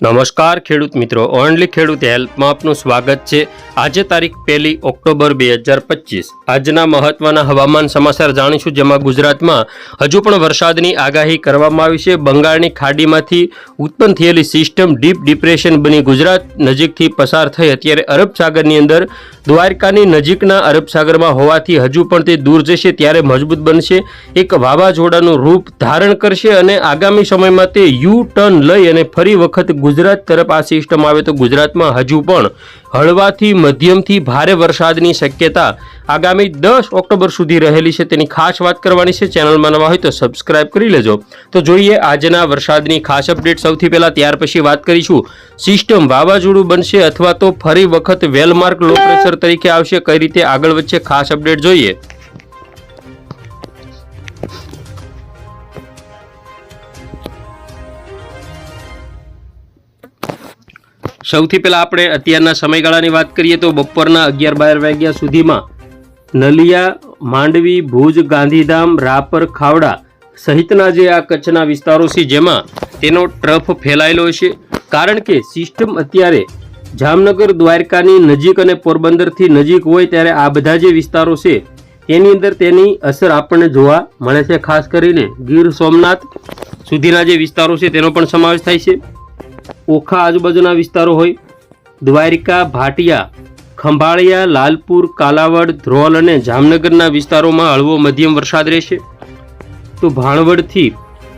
નમસ્કાર ખેડૂત મિત્રો, ઓનલી ખેડૂત હેલ્પમાં આપનું સ્વાગત છે. આજે તારીખ પહેલી ઓક્ટોબર બે હજાર પચીસ. આજના મહત્વના હવામાન સમાચાર જાણીશું, જેમાં ગુજરાતમાં હજુ પણ વરસાદની આગાહી કરવામાં આવી છે. બંગાળની ખાડીમાંથી ઉત્પન્ન થયેલી સિસ્ટમ ડીપ ડિપ્રેશન બની ગુજરાત, નજીકથી પસાર થઈ અત્યારે અરબ સાગરની અંદર દ્વારકાની નજીકના અરબ સાગરમાં હોવાથી હજુ પણ તે દૂર જશે ત્યારે મજબૂત બનશે. એક વાવાઝોડાનું રૂપ ધારણ કરશે અને આગામી સમયમાં તે યુ ટર્ન લઈ અને ફરી વખત ગુજરાત તરફ આ સિસ્ટમ આવે તો ગુજરાતમાં હજુ પણ હળવાથી મધ્યમથી ભારે વરસાદની શક્યતા આગામી દસ ઓક્ટોબર સુધી રહેલી છે તેની ખાસ વાત કરવાની છે. ચેનલમાં નવા હોય તો સબસ્ક્રાઇબ કરી લેજો. તો જોઈએ આજના વરસાદની ખાસ અપડેટ. સૌથી પહેલાં ત્યાર પછી વાત કરીશું. સિસ્ટમ વાવાઝોડું બનશે અથવા તો ફરી વખત વેલમાર્ક લો પ્રેશર તરીકે આવશે. કઈ રીતે આગળ વચ્ચે ખાસ અપડેટ જોઈએ. સૌથી પહેલાં આપણે અત્યારના સમયગાળાની વાત કરીએ તો બપોરના અગિયાર બાર વાગ્યા સુધીમાં નલિયા, માંડવી, ભુજ, ગાંધીધામ, રાપર, ખાવડા સહિતના જે આ કચ્છના વિસ્તારો છે જેમાં તેનો ટ્રફ ફેલાયેલો છે. કારણ કે સિસ્ટમ અત્યારે જામનગર, દ્વારકાની નજીક અને પોરબંદરથી નજીક હોય ત્યારે આ બધા જે વિસ્તારો છે, તેની અંદર તેની અસર આપણને જોવા મળે છે. ખાસ કરીને ગીર સોમનાથ સુધીના જે વિસ્તારો છે તેનો પણ સમાવેશ થાય છે. ઓખા આજુબાજુના વિસ્તારો હોય. દ્વારિકા, ભાટિયા, ખંભાળિયા, લાલપુર, કાલાવડ, ધ્રોલ અને જામનગરના વિસ્તારોમાં હળવો મધ્યમ વરસાદ રહેશે. તો ભાણવડથી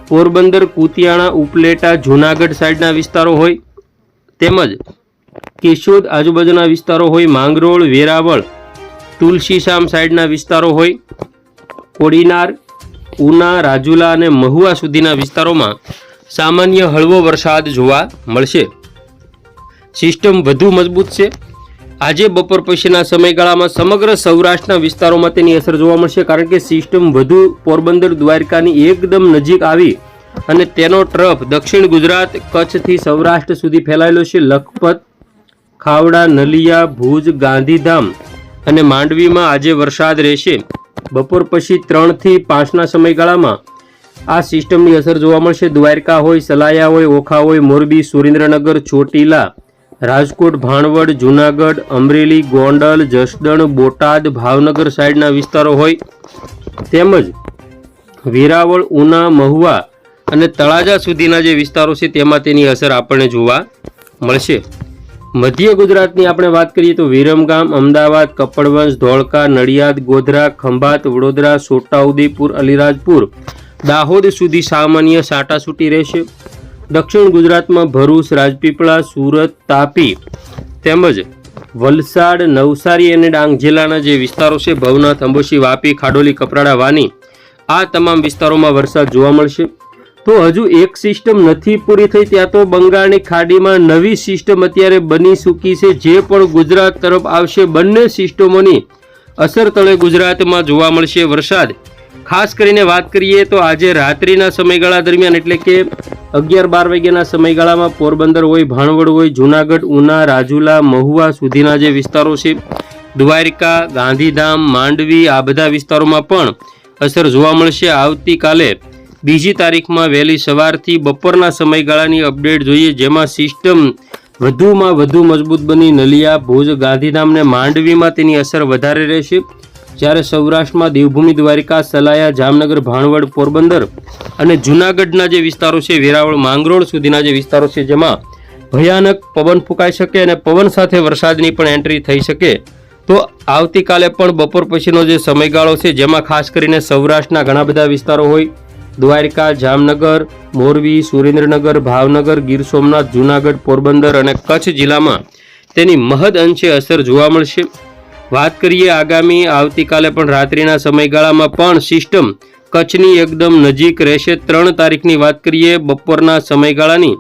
પોરબંદર, કુતિયાણા, ઉપલેટા, જૂનાગઢ સાઈડના વિસ્તારો હોય. તેમજ કેશોદ આજુબાજુના વિસ્તારો હોય, માંગરોળ, વેરાવળ, તુલસીશામ સાઈડના વિસ્તારો હોય. કોડીનાર, ઉના, રાજુલા અને મહુવા સુધીના વિસ્તારોમાં સામાન્ય હળવો વરસાદ જોવા મળશે. સિસ્ટમ વધુ મજબૂત છે. આજે બપોર પછીના સમયગાળામાં સમગ્ર સૌરાષ્ટ્રના વિસ્તારોમાં તેની અસર જોવા મળશે કારણ કે સિસ્ટમ વધુ પોરબંદર, દ્વારકાની એકદમ નજીક આવી અને તેનો ટ્રફ દક્ષિણ ગુજરાત, કચ્છથી સૌરાષ્ટ્ર સુધી ફેલાયેલો છે. લખપત, ખાવડા, નલિયા, ભુજ, ગાંધીધામ અને માંડવીમાં આજે વરસાદ રહેશે. બપોર પછી ત્રણથી પાંચના સમયગાળામાં આ સિસ્ટમની અસર જોવા મળશે. દ્વારકા હોય, સલાયા હોય, ઓખા હોય, મોરબી, સુરેન્દ્રનગર, ચોટીલા, રાજકોટ, ભાણવડ, જુનાગઢ, અમરેલી, ગોંડલ, જસદણ, બોટાદ, ભાવનગર સાઈડના વિસ્તારો હોય. તેમજ વેરાવળ, ઉના, મહુવા અને તળાજા સુધીના જે વિસ્તારો છે, તેમાં તેની અસર આપણને જોવા મળશે. મધ્ય ગુજરાતની આપણે વાત કરીએ તો વિરમગામ, અમદાવાદ, કપડવંશ, ધોળકા, નડિયાદ, ગોધરા, ખંભાત, વડોદરા છોટાઉદેપુર અલીરાજપુર દાહોદ સુધી સામાન્ય સાટાસૂટી રહેશે. દક્ષિણ ગુજરાતમાં ભરૂચ, રાજપીપળા, સુરત, તાપી તેમજ વલસાડ, નવસારી અને ડાંગ જિલ્લાના જે વિસ્તારો છે, ભવનાથ, અંબોશી, વાપી, ખાડોલી, કપરાડા, વાની આ તમામ વિસ્તારોમાં વરસાદ જોવા મળશે. તો હજુ એક સિસ્ટમ નથી પૂરી થઈ ત્યાં તો બંગાળની ખાડીમાં નવી સિસ્ટમ અત્યારે બની ચૂકી છે. જે પણ ગુજરાત તરફ આવશે, બંને સિસ્ટમોની અસર તળે ગુજરાતમાં જોવા મળશે વરસાદ. ખાસ કરીને વાત કરીએ તો આજે રાત્રિના સમયગાળા દરમિયાન એટલે કે અગિયાર બાર વાગ્યાના સમયગાળામાં પોરબંદર હોય, ભાણવડ હોય, જુનાગઢ, ઉના, રાજુલા, મહુવા સુધીના જે વિસ્તારો છે, દ્વારિકા, ગાંધીધામ, માંડવી, આ બધા વિસ્તારોમાં પણ અસર જોવા મળશે. આવતીકાલે બીજી તારીખમાં વહેલી સવારથી બપોરના સમયગાળાની અપડેટ જોઈએ, જેમાં સિસ્ટમ વધુમાં વધુ મજબૂત બની. નલિયા, ભુજ, ગાંધીધામ ને માંડવીમાં તેની અસર વધારે રહેશે. જ્યારે સૌરાષ્ટ્રમાં દેવભૂમિ દ્વારિકા, સલાયા, જામનગર, ભાણવડ, પોરબંદર અને જૂનાગઢના જે વિસ્તારો છે, વેરાવળ, માંગરોળ સુધીના જે વિસ્તારો છે, જેમાં ભયાનક પવન ફૂંકાઈ શકે અને પવન સાથે વરસાદની પણ એન્ટ્રી થઈ શકે, તો આવતીકાલે પણ બપોર પછીનો જે સમયગાળો છે, જેમાં ખાસ કરીને સૌરાષ્ટ્રના ઘણા બધા વિસ્તારો હોય, દ્વારકા, જામનગર, મોરબી, સુરેન્દ્રનગર, ભાવનગર, ગીર સોમનાથ, જૂનાગઢ, પોરબંદર અને કચ્છ જિલ્લામાં તેની મહદ અંશે અસર જોવા મળશે. વાત કરીએ આગામી, આવતીકાલે પણ રાત્રિના સમયગાળામાં પણ સિસ્ટમ કચ્છની એકદમ નજીક રહેશે. ત્રણ તારીખની વાત કરીએ બપોરના સમયગાળાની,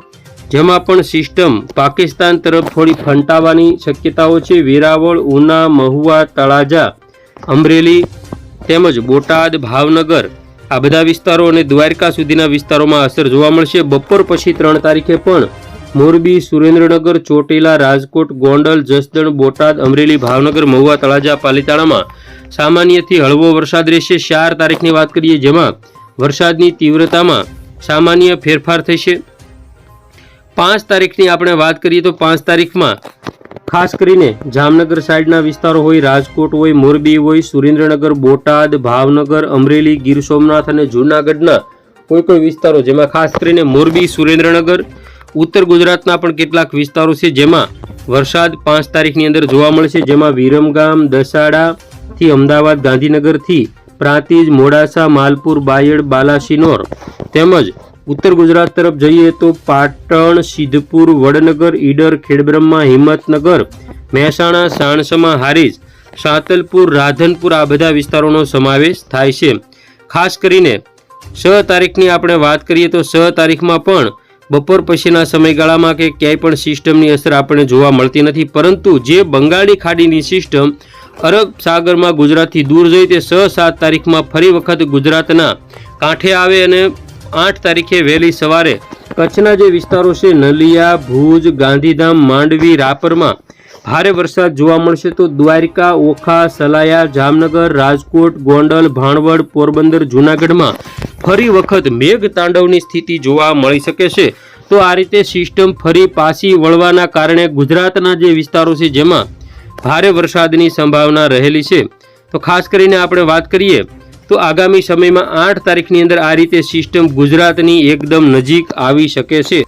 જેમાં પણ સિસ્ટમ પાકિસ્તાન તરફ થોડી ફંટાવાની શક્યતાઓ છે. વેરાવળ, ઉના, મહુવા, તળાજા, અમરેલી તેમજ બોટાદ, ભાવનગર આ બધા વિસ્તારો અને દ્વારકા સુધીના વિસ્તારોમાં અસર જોવા મળશે. બપોર પછી ત્રણ તારીખે પણ મોરબી, સુરેન્દ્રનગર, ચોટીલા, રાજકોટ, ગોંડલ, જસદણ, બોટાદ, અમરેલી, ભાવનગર, મહુવા, તળાજા, પાલીતાણામાં સામાન્યથી હળવો વરસાદ રહેશે. ચાર તારીખની વાત કરીએ જેમાં વરસાદની તીવ્રતામાં સામાન્ય ફેરફાર થશે. પાંચ તારીખની આપણે વાત કરીએ તો પાંચ તારીખમાં ખાસ કરીને જામનગર સાઈડના વિસ્તારો હોય, રાજકોટ હોય, મોરબી હોય, સુરેન્દ્રનગર, બોટાદ, ભાવનગર, અમરેલી, ગીર સોમનાથ અને જૂનાગઢના કોઈ કોઈ વિસ્તારો જેમાં ખાસ કરીને મોરબી, સુરેન્દ્રનગર ઉત્તર ગુજરાતના પણ કેટલાક વિસ્તારો છે જેમાં વરસાદ પાંચ તારીખની અંદર જોવા મળશે, જેમાં વિરમગામ, દસાડાથી અમદાવાદ, ગાંધીનગરથી પ્રાંતિજ, મોડાસા, માલપુર, બાયડ, બાલાસિનોર તેમજ ઉત્તર ગુજરાત તરફ જઈએ તો પાટણ, સિદ્ધપુર, વડનગર, ઈડર, ખેડબ્રહ્મા, હિંમતનગર, મહેસાણા, સાણસમા હારીજ, સાતલપુર, રાધનપુર આ બધા વિસ્તારોનો સમાવેશ થાય છે. ખાસ કરીને છ તારીખની આપણે વાત કરીએ તો છ તારીખમાં પણ બપોર પછીના સમયગાળામાં કે ક્યાંય પણ સિસ્ટમની અસર આપણને જોવા મળતી નથી, પરંતુ જે બંગાળી ખાડીની સિસ્ટમ અરબ સાગરમાં ગુજરાતથી દૂર જઈ તે છ સાત તારીખમાં ફરી વખત ગુજરાતના કાંઠે આવે અને આઠ તારીખે વહેલી સવારે કચ્છના જે વિસ્તારો છે, નલિયા, ભુજ, ગાંધીધામ, માંડવી, રાપરમાં ભારે વરસાદ જોવા મળશે તો દ્વારિકા, ઓખા, સલાયા, જામનગર, રાજકોટ, ગોંડલ, ભાણવડ, પોરબંદર, જૂનાગઢમાં ફરી વખત મેઘ તાંડવની સ્થિતિ જોવા મળી શકે છે. તો આ રીતે સિસ્ટમ ફરી પાછી વળવાના કારણે ગુજરાતના જે વિસ્તારો છે જેમાં ભારે વરસાદની સંભાવના રહેલી છે. તો ખાસ કરીને આપણે વાત કરીએ તો આગામી સમયમાં આઠ તારીખની અંદર આ રીતે સિસ્ટમ ગુજરાતની એકદમ નજીક આવી શકે છે.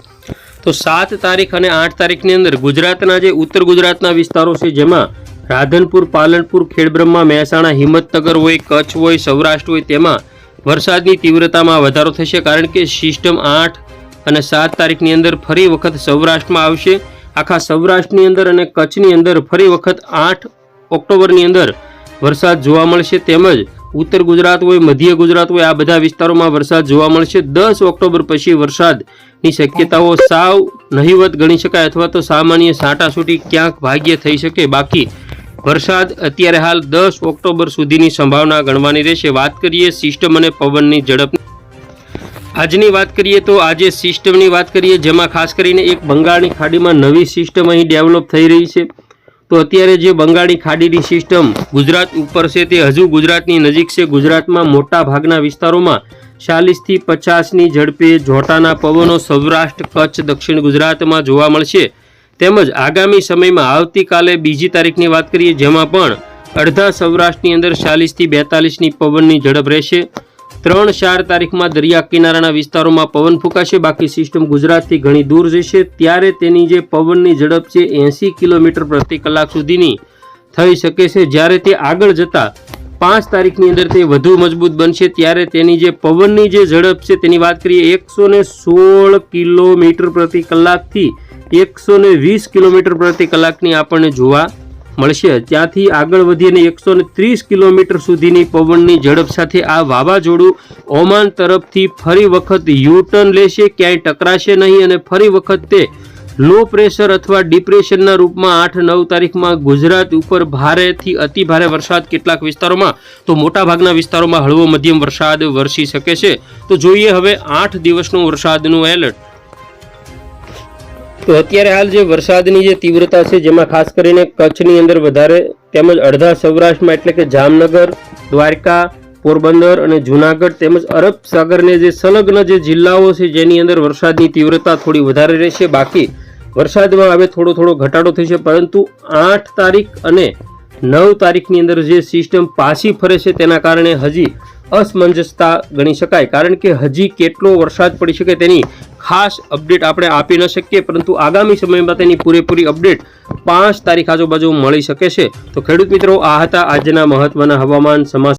તો સાત તારીખ અને આઠ તારીખની અંદર ગુજરાતના જે ઉત્તર ગુજરાતના વિસ્તારો છે, જેમાં રાધનપુર, પાલનપુર, ખેડબ્રહ્મા, મહેસાણા, હિંમતનગર હોય, કચ્છ હોય, સૌરાષ્ટ્ર હોય, તેમાં વરસાદની તીવ્રતામાં વધારો થશે કારણ કે સિસ્ટમ આઠ અને સાત તારીખની અંદર ફરી વખત સૌરાષ્ટ્રમાં આવશે. આખા સૌરાષ્ટ્રની અંદર અને કચ્છની અંદર ફરી વખત આઠ ઓક્ટોબરની અંદર વરસાદ જોવા મળશે. તેમજ ઉત્તર ગુજરાત હોય, મધ્ય ગુજરાત હોય, આ બધા વિસ્તારોમાં વરસાદ જોવા મળશે. દસ ઓક્ટોબર પછી વરસાદની શક્યતાઓ સાવ નહિવત ગણી શકાય અથવા તો સામાન્ય સાંટાસૂટી ક્યાંક ભાગ્ય થઈ શકે. બાકી વરસાદ અત્યારે હાલ દસ ઓક્ટોબર સુધીની સંભાવના ગણવાની રહેશે. વાત કરીએ સિસ્ટમ અને પવનની ઝડપ. આજની વાત કરીએ તો આજે સિસ્ટમની વાત કરીએ જેમાં ખાસ કરીને એક બંગાળની ખાડીમાં નવી સિસ્ટમ અહીં ડેવલપ થઈ રહી છે. તો અત્યારે જે બંગાળની ખાડીની સિસ્ટમ ગુજરાત ઉપર છે તે હજુ ગુજરાતની નજીક છે. ગુજરાતમાં મોટા ભાગના વિસ્તારોમાં ચાલીસથી પચાસની ઝડપે જોટાના પવનો સૌરાષ્ટ્ર, કચ્છ, દક્ષિણ ગુજરાતમાં જોવા મળશે. તેમજ આગામી સમયમાં આવતીકાલે બીજી તારીખની વાત કરીએ, જેમાં પણ અડધા સૌરાષ્ટ્રની અંદર ચાલીસથી બેતાલીસની પવનની ઝડપ રહેશે. ત્રણ ચાર તારીખમાં દરિયા કિનારાના વિસ્તારોમાં પવન ફૂંકાશે. બાકી સિસ્ટમ ગુજરાતથી ઘણી દૂર જશે. ત્યારે તેની જે પવનની ઝડપ છે એંસી કિલોમીટર પ્રતિ કલાક સુધીની થઈ શકે છે. જ્યારે તે આગળ જતા પાંચ તારીખની અંદર તે વધુ મજબૂત બનશે. ત્યારે તેની જે પવનની જે ઝડપ છે તેની વાત કરીએ એકસો સોળ કિલોમીટર પ્રતિ કલાકથી એકસો વીસ કિલોમીટર પ્રતિ કલાકની આપણને જોવા મળશે. ત્યાંથી આગળ વધીને એકસો ત્રીસ કિલોમીટર સુધીની પવનની ઝડપ સાથે આ વાવાઝોડું ઓમાન તરફથી ફરી વખત યુટર્ન લેશે, ક્યાંય ટકરાશે નહીં અને ફરી વખત તે લો પ્રેશર અથવા ડિપ્રેશનના રૂપમાં આઠ નવ તારીખમાં ગુજરાત ઉપર ભારેથી અતિ ભારે વરસાદ કેટલાક વિસ્તારોમાં, તો મોટાભાગના વિસ્તારોમાં હળવો મધ્યમ વરસાદ વરસી શકે છે. તો જોઈએ હવે આઠ દિવસનું વરસાદનું એલર્ટ તો અત્યારે હાલ જે વરસાદની જે તીવ્રતા છે, જેમાં ખાસ કરીને કચ્છની અંદર વધારે તેમજ અડધા સૌરાષ્ટ્રમાં એટલે કે જામનગર, દ્વારકા, પોરબંદર અને જુનાગઢ તેમજ અરબ સાગરને જે સંલગ્ન જે જિલ્લાઓ છે, જેની અંદર વરસાદની તીવ્રતા થોડી વધારે રહેશે. બાકી વરસાદમાં હવે થોડો થોડો ઘટાડો થશે, પરંતુ આઠ તારીખ અને નવ તારીખની અંદર જે સિસ્ટમ પાછી ફરે છે, તેના કારણે હજી અસમંજસતા ગણી શકાય. કારણ કે હજી કેટલો વરસાદ પડી શકે તેની ખાસ અપડેટ આપણે આપી ન શકીએ, પરંતુ આગામી સમયમાં તેની પૂરેપૂરી અપડેટ પાંચ તારીખ આજુબાજુ મળી શકે છે. તો ખેડૂત મિત્રો, આ હતા આજના મહત્વના હવામાન સમાચાર.